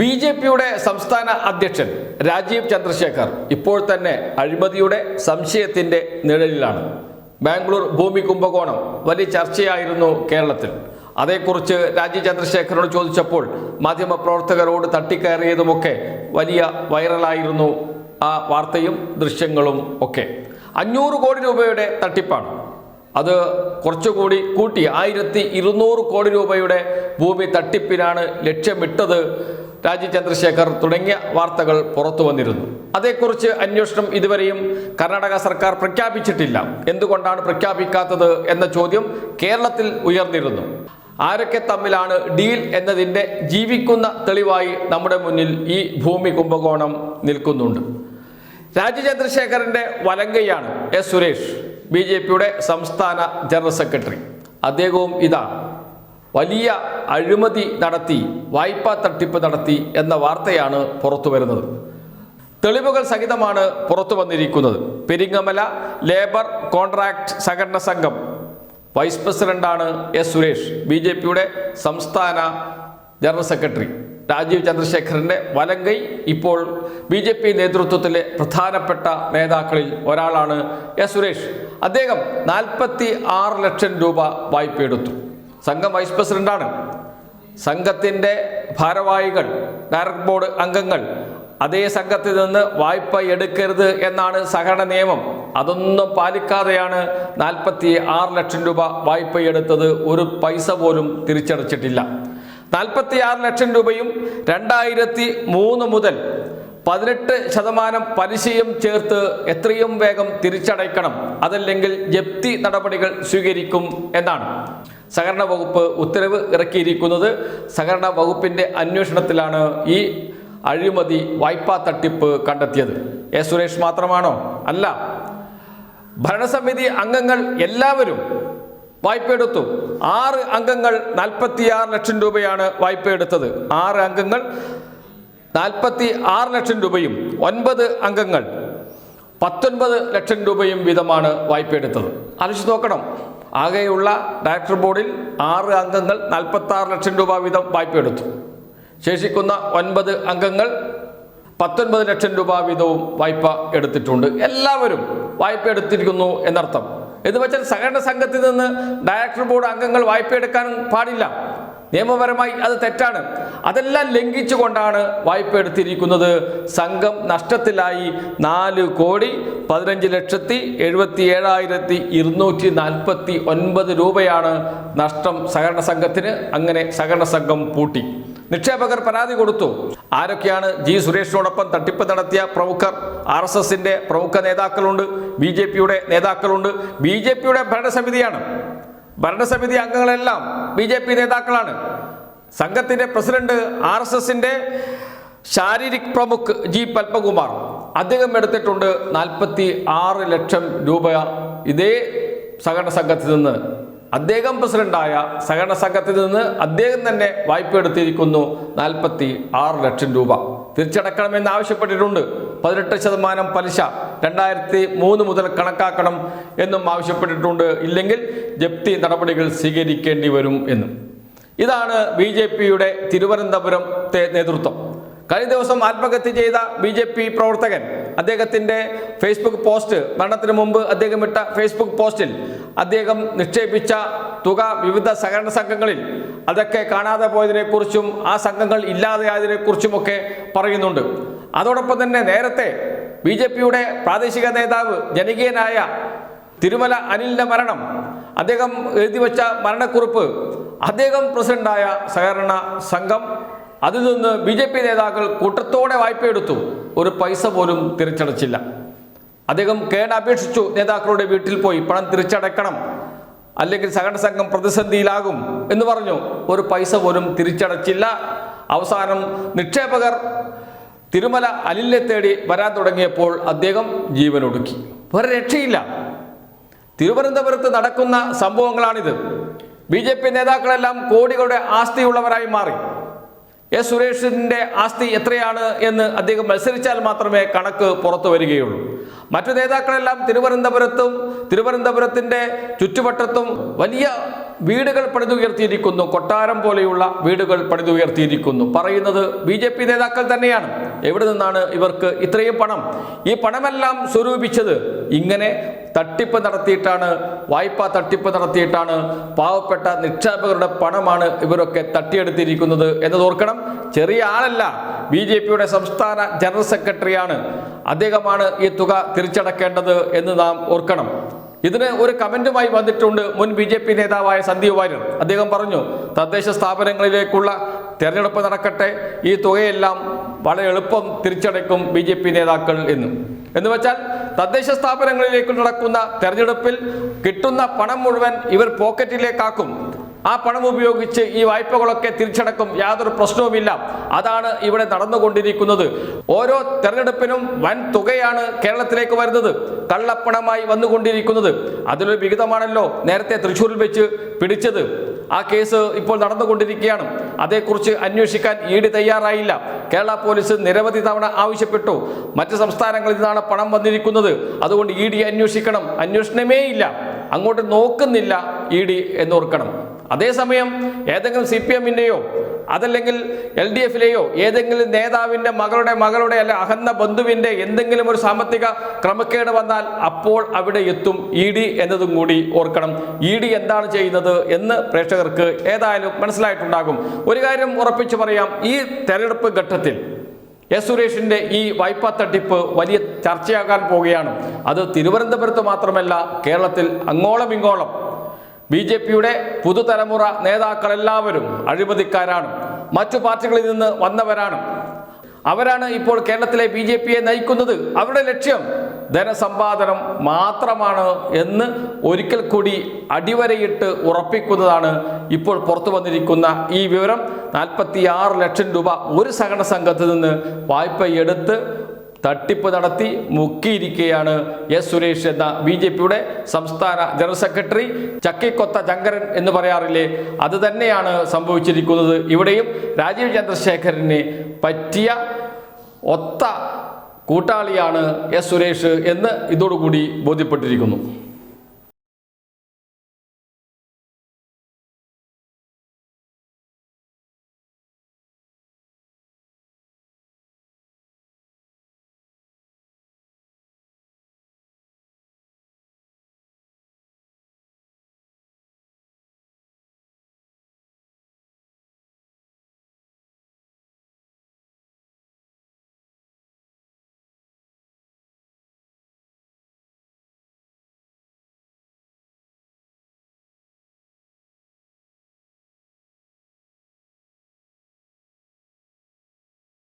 B J പിയുടെ സംസ്ഥാന അധ്യക്ഷൻ രാജീവ് ചന്ദ്രശേഖർ ഇപ്പോൾ തന്നെ അഴിമതിയുടെ സംശയത്തിന്റെ നിഴലിലാണ്. ബാംഗ്ലൂർ ഭൂമി കുംഭകോണം വലിയ ചർച്ചയായിരുന്നു കേരളത്തിൽ. അതേക്കുറിച്ച് രാജീവ് ചന്ദ്രശേഖരനോട് ചോദിച്ചപ്പോൾ മാധ്യമപ്രവർത്തകരോട് തട്ടിക്കയറിയതുമൊക്കെ വലിയ വൈറലായിരുന്നു ആ വാർത്തയും ദൃശ്യങ്ങളും ഒക്കെ. അഞ്ഞൂറ് കോടി രൂപയുടെ തട്ടിപ്പാണ്. അത് കുറച്ചുകൂടി കൂട്ടി ആയിരത്തി ഇരുന്നൂറ് കോടി രൂപയുടെ ഭൂമി തട്ടിപ്പിനാണ് ലക്ഷ്യമിട്ടത് രാജീവ് ചന്ദ്രശേഖർ തുടങ്ങിയ വാർത്തകൾ പുറത്തു വന്നിരുന്നു. അതേക്കുറിച്ച് അന്വേഷണം ഇതുവരെയും കർണാടക സർക്കാർ പ്രഖ്യാപിച്ചിട്ടില്ല. എന്തുകൊണ്ടാണ് പ്രഖ്യാപിക്കാത്തത് എന്ന ചോദ്യം കേരളത്തിൽ ഉയർന്നിരുന്നു. ആരൊക്കെ തമ്മിലാണ് ഡീൽ എന്നതിന്റെ ജീവിക്കുന്ന തെളിവായി നമ്മുടെ മുന്നിൽ ഈ ഭൂമി കുംഭകോണം നിൽക്കുന്നുണ്ട്. രാജീവ് ചന്ദ്രശേഖറിന്റെ വലങ്കയാണ് എസ് സുരേഷ് ബി ജെ പിയുടെ സംസ്ഥാന ജനറൽ സെക്രട്ടറി. അദ്ദേഹവും ഇതാ. വലിയ അഴിമതി നടത്തി വായ്പാ തട്ടിപ്പ് നടത്തി എന്ന വാർത്തയാണ് പുറത്തു വരുന്നത്. തെളിവുകൾ സഹിതമാണ് പുറത്തു വന്നിരിക്കുന്നത്. പെരിങ്ങമല ലേബർ കോൺട്രാക്ട് സഹകരണ സംഘം വൈസ് പ്രസിഡന്റാണ് എസ് സുരേഷ് ബി ജെ പിയുടെ സംസ്ഥാന ജനറൽ സെക്രട്ടറി രാജീവ് ചന്ദ്രശേഖരന്റെ വലങ്കൈ ഇപ്പോൾ ബി ജെ പി നേതൃത്വത്തിലെ പ്രധാനപ്പെട്ട നേതാക്കളിൽ ഒരാളാണ് എസ് സുരേഷ്. അദ്ദേഹം നാൽപ്പത്തി ആറ് ലക്ഷം രൂപ വായ്പ എടുത്തു സംഘം വൈസ് പ്രസിഡന്റാണ്. സംഘത്തിന്റെ ഭാരവാഹികൾ ഡയറക്ട് ബോർഡ് അംഗങ്ങൾ അതേ സംഘത്തിൽ നിന്ന് വായ്പ എടുക്കരുത് എന്നാണ് സഹകരണ നിയമം. അതൊന്നും പാലിക്കാതെയാണ് നാൽപ്പത്തി ആറ് ലക്ഷം രൂപ വായ്പ എടുത്തത്. ഒരു പൈസ പോലും തിരിച്ചടച്ചിട്ടില്ല. നാൽപ്പത്തി ആറ് ലക്ഷം രൂപയും രണ്ടായിരത്തി മൂന്ന് മുതൽ പതിനെട്ട് ശതമാനം പലിശയും ചേർത്ത് എത്രയും വേഗം തിരിച്ചടയ്ക്കണം. അതല്ലെങ്കിൽ ജപ്തി നടപടികൾ സ്വീകരിക്കും എന്നാണ്. സഹകരണ വകുപ്പ് ഉത്തരവ് ഇറക്കിയിരിക്കുന്നത് സഹകരണ വകുപ്പിന്റെ അന്വേഷണത്തിലാണ് ഈ അഴിമതി വായ്പാ തട്ടിപ്പ് കണ്ടെത്തിയത്. എ സുരേഷ് മാത്രമാണോ? അല്ല. ഭരണസമിതി അംഗങ്ങൾ എല്ലാവരും വായ്പ എടുത്തു. ആറ് അംഗങ്ങൾ നാൽപ്പത്തിയാറ് ലക്ഷം രൂപയാണ് വായ്പ എടുത്തത്. ആറ് അംഗങ്ങൾ നാൽപ്പത്തി ആറ് ലക്ഷം രൂപയും ഒൻപത് അംഗങ്ങൾ പത്തൊൻപത് ലക്ഷം രൂപയും വീതമാണ് വായ്പ എടുത്തത്. ആലോചിച്ച് നോക്കണം. ആകെയുള്ള ഡയറക്ടർ ബോർഡിൽ ആറ് അംഗങ്ങൾ നാൽപ്പത്തി ആറ് ലക്ഷം രൂപ വീതം വായ്പയെടുത്തു. ശേഷിക്കുന്ന ഒൻപത് അംഗങ്ങൾ പത്തൊൻപത് ലക്ഷം രൂപ വീതവും വായ്പ എടുത്തിട്ടുണ്ട്. എല്ലാവരും വായ്പ എടുത്തിരിക്കുന്നു എന്നർത്ഥം. എന്ന് വെച്ചാൽ സഹകരണ സംഘത്തിൽ നിന്ന് ഡയറക്ടർ ബോർഡ് അംഗങ്ങൾ വായ്പ എടുക്കാൻ പാടില്ല. നിയമപരമായി അത് തെറ്റാണ്. അതെല്ലാം ലംഘിച്ചുകൊണ്ടാണ് വായ്പ എടുത്തിരിക്കുന്നത്. സംഘം നഷ്ടത്തിലായി നാല് കോടി പതിനഞ്ച് ലക്ഷത്തി എഴുപത്തി ഏഴായിരത്തി ഇരുന്നൂറ്റി നാൽപ്പത്തി ഒൻപത് രൂപയാണ് നഷ്ടം സഹകരണ സംഘത്തിന് അങ്ങനെ സഹകരണ സംഘം പൂട്ടി. നിക്ഷേപകർ പരാതി കൊടുത്തു. ആരൊക്കെയാണ് ജി സുരേഷിനോടൊപ്പം തട്ടിപ്പ് നടത്തിയ പ്രമുഖർ? ആർ എസ് എസിന്റെ പ്രമുഖ നേതാക്കളുണ്ട് ബി ജെ പിയുടെ നേതാക്കളുണ്ട്. ബി ജെ പിയുടെ ഭരണസമിതിയാണ്. ഭരണസമിതി അംഗങ്ങളെല്ലാം ബി ജെ പി നേതാക്കളാണ്. സംഘത്തിന്റെ പ്രസിഡന്റ് ആർ എസ് എസിന്റെ ശാരീരിക് പ്രമുഖ് ജി പത്മകുമാർ. അദ്ദേഹം എടുത്തിട്ടുണ്ട് നാൽപ്പത്തി ആറ് ലക്ഷം രൂപ. ഇതേ സഹകരണ സംഘത്തിൽ നിന്ന് അദ്ദേഹം പ്രസിഡന്റായ സഹകരണ സംഘത്തിൽ നിന്ന് അദ്ദേഹം തന്നെ വായ്പ എടുത്തിരിക്കുന്നു നാൽപ്പത്തി ആറ് ലക്ഷം രൂപ. തിരിച്ചടക്കണമെന്ന് ആവശ്യപ്പെട്ടിട്ടുണ്ട്. പതിനെട്ട് ശതമാനം പലിശ രണ്ടായിരത്തി മൂന്ന് മുതൽ കണക്കാക്കണം എന്നും ആവശ്യപ്പെട്ടിട്ടുണ്ട്. ഇല്ലെങ്കിൽ ജപ്തി നടപടികൾ സ്വീകരിക്കേണ്ടി വരും എന്നും. ഇതാണ് ബി ജെ പിയുടെ തിരുവനന്തപുരത്തെ നേതൃത്വം. കഴിഞ്ഞ ദിവസം ആത്മഹത്യ ചെയ്ത ബി ജെ പി പ്രവർത്തകൻ അദ്ദേഹത്തിന്റെ ഫേസ്ബുക്ക് പോസ്റ്റ് മരണത്തിന് മുമ്പ് അദ്ദേഹം ഇട്ട ഫേസ്ബുക്ക് പോസ്റ്റിൽ അദ്ദേഹം നിക്ഷേപിച്ച തുക വിവിധ സഹകരണ സംഘങ്ങളിൽ അതൊക്കെ കാണാതെ പോയതിനെക്കുറിച്ചും ആ സംഘങ്ങൾ ഇല്ലാതെയായതിനെക്കുറിച്ചുമൊക്കെ പറയുന്നുണ്ട്. അതോടൊപ്പം തന്നെ നേരത്തെ ബി ജെ പിയുടെ പ്രാദേശിക നേതാവ് ജനകീയനായ തിരുമല അനിലിന്റെ മരണം അദ്ദേഹം എഴുതി വച്ച മരണക്കുറിപ്പ് അദ്ദേഹം പ്രസിഡന്റായ സഹകരണ സംഘം അതിൽ നിന്ന് ബി ജെ പി നേതാക്കൾ കൂട്ടത്തോടെ വായ്പയെടുത്തു. ഒരു പൈസ പോലും തിരിച്ചടച്ചില്ല. അദ്ദേഹം കേട് അപേക്ഷിച്ചു നേതാക്കളുടെ വീട്ടിൽ പോയി. പണം തിരിച്ചടക്കണം അല്ലെങ്കിൽ സഹകരണ സംഘം പ്രതിസന്ധിയിലാകും എന്ന് പറഞ്ഞു. ഒരു പൈസ പോലും തിരിച്ചടച്ചില്ല. അവസാനം നിക്ഷേപകർ തിരുമല അലിലിനെ തേടി വരാൻ തുടങ്ങിയപ്പോൾ അദ്ദേഹം ജീവനൊടുക്കി. വേറെ രക്ഷയില്ല. തിരുവനന്തപുരത്ത് നടക്കുന്ന സംഭവങ്ങളാണിത്. ബി ജെ പി നേതാക്കളെല്ലാം കോടികളുടെ ആസ്തിയുള്ളവരായി മാറി. എസ് സുരേഷിന്റെ ആസ്തി എത്രയാണ് എന്ന് അദ്ദേഹം മത്സരിച്ചാൽ മാത്രമേ കണക്ക് പുറത്തു വരികയുള്ളൂ. മറ്റു നേതാക്കളെല്ലാം തിരുവനന്തപുരത്തും തിരുവനന്തപുരത്തിന്റെ ചുറ്റുവട്ടത്തും വലിയ വീടുകൾ പണിതുയർത്തിയിരിക്കുന്നു. കൊട്ടാരം പോലെയുള്ള വീടുകൾ പണിതുയർത്തിയിരിക്കുന്നു. പറയുന്നത് ബി നേതാക്കൾ തന്നെയാണ്. എവിടെ നിന്നാണ് ഇവർക്ക് ഇത്രയും പണം? ഈ പണമെല്ലാം സ്വരൂപിച്ചത് ഇങ്ങനെ തട്ടിപ്പ് നടത്തിയിട്ടാണ് വായ്പാ തട്ടിപ്പ് നടത്തിയിട്ടാണ് പാവപ്പെട്ട നിക്ഷേപകരുടെ പണമാണ് ഇവരൊക്കെ തട്ടിയെടുത്തിരിക്കുന്നത് എന്ന് ഓർക്കണം. ചെറിയ ആളല്ല ബി ജെ പിയുടെ സംസ്ഥാന ജനറൽ സെക്രട്ടറിയാണ്. അദ്ദേഹമാണ് ഈ തുക തിരിച്ചടക്കേണ്ടത് എന്ന് നാം ഓർക്കണം. ഇതിന് ഒരു കമന്റുമായി വന്നിട്ടുണ്ട് മുൻ ബി ജെ പി നേതാവായ സന്ദീപ് വാര്യർ. അദ്ദേഹം പറഞ്ഞു തദ്ദേശ സ്ഥാപനങ്ങളിലേക്കുള്ള തെരഞ്ഞെടുപ്പ് നടക്കട്ടെ. ഈ തുകയെല്ലാം വളരെ എളുപ്പം തിരിച്ചടയ്ക്കും ബി ജെ പി നേതാക്കൾ എന്ന് എന്ന് വെച്ചാൽ തദ്ദേശ സ്ഥാപനങ്ങളിലേക്ക് നടക്കുന്ന തെരഞ്ഞെടുപ്പിൽ കിട്ടുന്ന പണം മുഴുവൻ ഇവർ പോക്കറ്റിലേക്കാക്കും. ആ പണം ഉപയോഗിച്ച് ഈ വായ്പകളൊക്കെ തിരിച്ചടക്കും യാതൊരു പ്രശ്നവുമില്ല. അതാണ് ഇവിടെ നടന്നുകൊണ്ടിരിക്കുന്നത്. ഓരോ തെരഞ്ഞെടുപ്പിനും വൻ തുകയാണ് കേരളത്തിലേക്ക് വരുന്നത്. കള്ളപ്പണമായി വന്നുകൊണ്ടിരിക്കുന്നത്. അതിലൊരു വിഹിതമാണല്ലോ നേരത്തെ തൃശ്ശൂരിൽ വെച്ച് പിടിച്ചത്. ആ കേസ് ഇപ്പോൾ നടന്നുകൊണ്ടിരിക്കുകയാണ്. അതേക്കുറിച്ച് അന്വേഷിക്കാൻ ഇ ഡി തയ്യാറായില്ല. കേരള പോലീസ് നിരവധി തവണ ആവശ്യപ്പെട്ടു. മറ്റ് സംസ്ഥാനങ്ങളിൽ നിന്നാണ് പണം വന്നിരിക്കുന്നത്. അതുകൊണ്ട് ഇ ഡി അന്വേഷിക്കണം. അന്വേഷണമേ ഇല്ല. അങ്ങോട്ട് നോക്കുന്നില്ല ഇ ഡി എന്നോർക്കണം അതേസമയം ഏതെങ്കിലും സി പി എമ്മിന്റെയോ അതല്ലെങ്കിൽ എൽ ഡി എഫിലെയോ ഏതെങ്കിലും നേതാവിന്റെ മകളുടെ മകളുടെ അല്ലെ അഹന്ന ബന്ധുവിന്റെ എന്തെങ്കിലും ഒരു സാമ്പത്തിക ക്രമക്കേട് വന്നാൽ അപ്പോൾ അവിടെ എത്തും ഇ ഡി എന്നതും കൂടി ഓർക്കണം. ഇ ഡി എന്താണ് ചെയ്യുന്നത് എന്ന് പ്രേക്ഷകർക്ക് ഏതായാലും മനസ്സിലായിട്ടുണ്ടാകും. ഒരു കാര്യം ഉറപ്പിച്ചു പറയാം. ഈ തെരഞ്ഞെടുപ്പ് ഘട്ടത്തിൽ എസ് സുരേഷിന്റെ ഈ വായ്പാ തട്ടിപ്പ് വലിയ ചർച്ചയാകാൻ പോവുകയാണ്. അത് തിരുവനന്തപുരത്ത് മാത്രമല്ല കേരളത്തിൽ അങ്ങോളം ഇങ്ങോളം ബി ജെ പിയുടെ പുതുതലമുറ നേതാക്കളെല്ലാവരും അഴിമതിക്കാരാണ്. മറ്റു പാർട്ടികളിൽ നിന്ന് വന്നവരാണ്. അവരാണ് ഇപ്പോൾ കേരളത്തിലെ ബി ജെ പിയെ നയിക്കുന്നത്. അവരുടെ ലക്ഷ്യം ധനസമ്പാദനം മാത്രമാണ് എന്ന് ഒരിക്കൽ കൂടി അടിവരയിട്ട് ഉറപ്പിക്കുന്നതാണ് ഇപ്പോൾ പുറത്തു വന്നിരിക്കുന്ന ഈ വിവരം. നാൽപ്പത്തി ആറ് ലക്ഷം രൂപ ഒരു സഹകരണ സംഘത്തിൽ നിന്ന് വായ്പ എടുത്ത് തട്ടിപ്പ് നടത്തി മുക്കിയിരിക്കുകയാണ് എസ് സുരേഷ് എന്ന ബി ജെ പിയുടെ സംസ്ഥാന ജനറൽ സെക്രട്ടറി ചക്കിക്കൊത്ത ചങ്കരൻ എന്ന് പറയാറില്ലേ? അത് തന്നെയാണ് സംഭവിച്ചിരിക്കുന്നത്. ഇവിടെയും രാജീവ് ചന്ദ്രശേഖരനെ പറ്റിയ ഒത്ത കൂട്ടാളിയാണ് എസ് സുരേഷ് എന്ന് ഇതോടുകൂടി ബോധ്യപ്പെട്ടിരിക്കുന്നു.